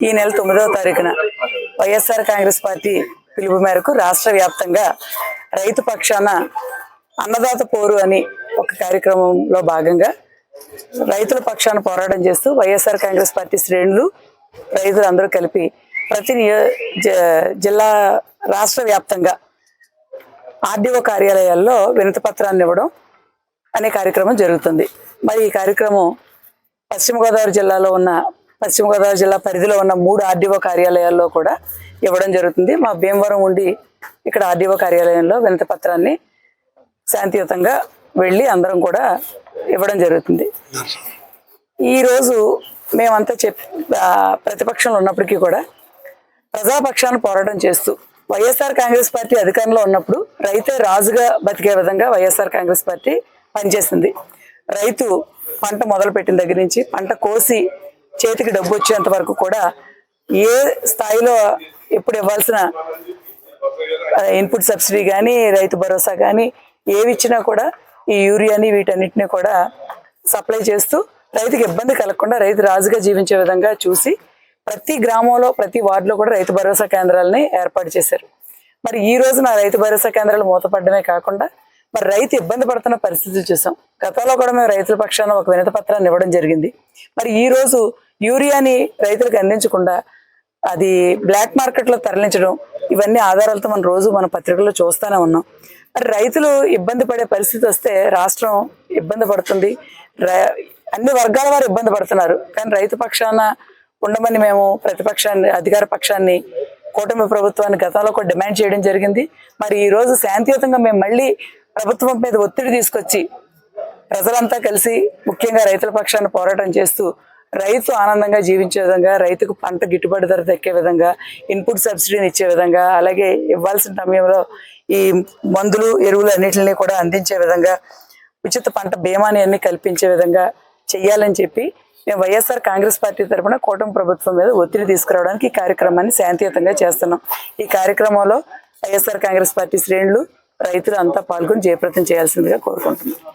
ఈ నెల తొమ్మిదవ తారీఖున వైఎస్ఆర్ కాంగ్రెస్ పార్టీ పిలుపు మేరకు రాష్ట్ర వ్యాప్తంగా రైతు పక్షాన అన్నదాత పోరు అని ఒక కార్యక్రమంలో భాగంగా రైతుల పక్షాన పోరాటం చేస్తూ వైఎస్ఆర్ కాంగ్రెస్ పార్టీ శ్రేణులు రైతులందరూ కలిపి ప్రతి నియో జ- జిల్లా రాష్ట్ర వ్యాప్తంగా ఆర్డీఓ కార్యాలయాల్లో వినతి పత్రాన్ని ఇవ్వడం అనే కార్యక్రమం జరుగుతుంది. మరి ఈ కార్యక్రమం పశ్చిమ గోదావరి జిల్లాలో ఉన్న పశ్చిమ గోదావరి జిల్లా పరిధిలో ఉన్న మూడు ఆర్డీఓ కార్యాలయాల్లో కూడా ఇవ్వడం జరుగుతుంది. మా భీమవరం ఉండి ఇక్కడ ఆర్డీఓ కార్యాలయంలో వినతి పత్రాన్ని శాంతియుతంగా వెళ్ళి అందరం కూడా ఇవ్వడం జరుగుతుంది. ఈరోజు మేమంతా చెప్ ప్రతిపక్షంలో ఉన్నప్పటికీ కూడా ప్రజాపక్షాన్ని పోరాటం చేస్తూ వైఎస్ఆర్ కాంగ్రెస్ పార్టీ అధికారంలో ఉన్నప్పుడు రైతే రాజుగా బతికే విధంగా వైఎస్ఆర్ కాంగ్రెస్ పార్టీ పనిచేసింది. రైతు పంట మొదలుపెట్టిన దగ్గర నుంచి పంట కోసి చేతికి డబ్బు వచ్చేంత వరకు కూడా ఏ స్థాయిలో ఎప్పుడు ఇవ్వాల్సిన ఇన్పుట్ సబ్సిడీ కానీ రైతు భరోసా కానీ ఏవి ఇచ్చినా కూడా ఈ యూరియాని వీటన్నిటిని కూడా సప్లై చేస్తూ రైతుకి ఇబ్బంది కలగకుండా రైతు రాజుగా జీవించే విధంగా చూసి ప్రతి గ్రామంలో ప్రతి వార్డులో కూడా రైతు భరోసా కేంద్రాలని ఏర్పాటు చేశారు. మరి ఈ రోజు నా రైతు భరోసా కేంద్రాలు మూతపడమే కాకుండా మరి రైతు ఇబ్బంది పడుతున్న పరిస్థితులు చూసాం. గతంలో కూడా మేము రైతుల పక్షాన ఒక వినతి పత్రాన్ని ఇవ్వడం జరిగింది. మరి ఈ రోజు యూరియాని రైతులకు అందించకుండా అది బ్లాక్ మార్కెట్లో తరలించడం ఇవన్నీ ఆధారాలతో మనం రోజు మన పత్రికల్లో చూస్తూనే ఉన్నాం. మరి రైతులు ఇబ్బంది పడే పరిస్థితి వస్తే రాష్ట్రం ఇబ్బంది పడుతుంది. అన్ని వర్గాల వారు ఇబ్బంది పడుతున్నారు. కానీ రైతు పక్షాన ఉండమని మేము ప్రతిపక్షాన్ని అధికార పక్షాన్ని కూటమి ప్రభుత్వాన్ని గతంలో కూడా డిమాండ్ చేయడం జరిగింది. మరి ఈ రోజు శాంతియుతంగా మేము మళ్ళీ ప్రభుత్వం మీద ఒత్తిడి తీసుకొచ్చి ప్రజలంతా కలిసి ముఖ్యంగా రైతుల పక్షాన్ని పోరాటం చేస్తూ రైతు ఆనందంగా జీవించే విధంగా రైతుకు పంట గిట్టుబాటు ధర దక్కే విధంగా ఇన్పుట్ సబ్సిడీని ఇచ్చే విధంగా అలాగే ఇవ్వాల్సిన సమయంలో ఈ మందులు ఎరువులు అన్నిటిని కూడా అందించే విధంగా ఉచిత పంట బీమాని అన్ని కల్పించే విధంగా చెయ్యాలని చెప్పి మేము వైఎస్ఆర్ కాంగ్రెస్ పార్టీ తరఫున కూటమి ప్రభుత్వం మీద ఒత్తిడి తీసుకురావడానికి ఈ కార్యక్రమాన్ని శాంతియుతంగా చేస్తున్నాం. ఈ కార్యక్రమంలో వైఎస్ఆర్ కాంగ్రెస్ పార్టీ శ్రేణులు రైతులు అంతా పాల్గొని జయప్రదం చేయాల్సిందిగా కోరుకుంటున్నాం.